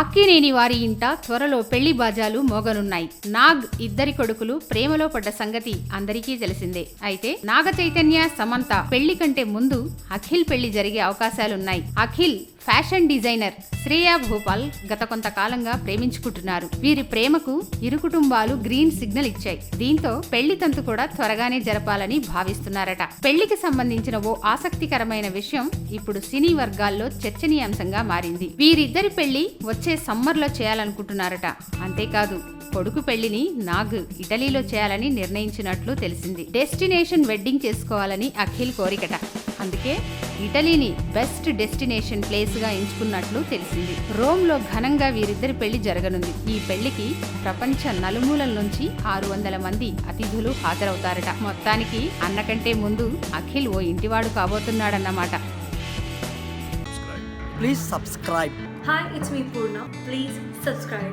అక్కినేని వారి ఇంట త్వరలో పెళ్ళి బాజాలు మోగనున్నాయి. నాగ్ ఇద్దరి కొడుకులు ప్రేమలో పడ్డ సంగతి అందరికీ తెలిసిందే. అయితే నాగ చైతన్య సమంత పెళ్ళి కంటే ముందు అఖిల్ పెళ్ళి జరిగే అవకాశాలున్నాయి. అఖిల్ ఫ్యాషన్ డిజైనర్ శ్రేయా భూపాల్ గత కొంతకాలంగా ప్రేమించుకుంటున్నారు. వీరి ప్రేమకు ఇరు కుటుంబాలు గ్రీన్ సిగ్నల్ ఇచ్చాయి. దీంతో పెళ్ళి తంతు కూడా త్వరగానే జరపాలని భావిస్తున్నారట. పెళ్ళికి సంబంధించిన ఓ ఆసక్తికరమైన విషయం ఇప్పుడు సినీ వర్గాల్లో చర్చనీయాంశంగా మారింది. వీరిద్దరి పెళ్ళి వచ్చే సమ్మర్లో చేయాలనుకుంటున్నారట. అంతేకాదు కొడుకు పెళ్ళిని నాగ్ ఇటలీలో చేయాలని నిర్ణయించినట్లు తెలిసింది. డెస్టినేషన్ వెడ్డింగ్ చేసుకోవాలని అఖిల్ కోరికట. అందుకే ఇటలీని బెస్ట్ డెస్టినేషన్ ప్లేస్గా ఎంచుకున్నట్లు తెలిసింది రోమ్లో ఘనంగా వీరిద్దరి పెళ్ళి జరగనుంది ఈ పెళ్ళికి ప్రపంచ నలుమూలల నుంచి ఆరు వందల మంది అతిథులు హాజరవుతారట మొత్తానికి అన్నకంటే ముందు అఖిల్ ఓ ఇంటివాడు కాబోతున్నాడన్నమాట Please subscribe. Hi, it's me Purna. Please subscribe.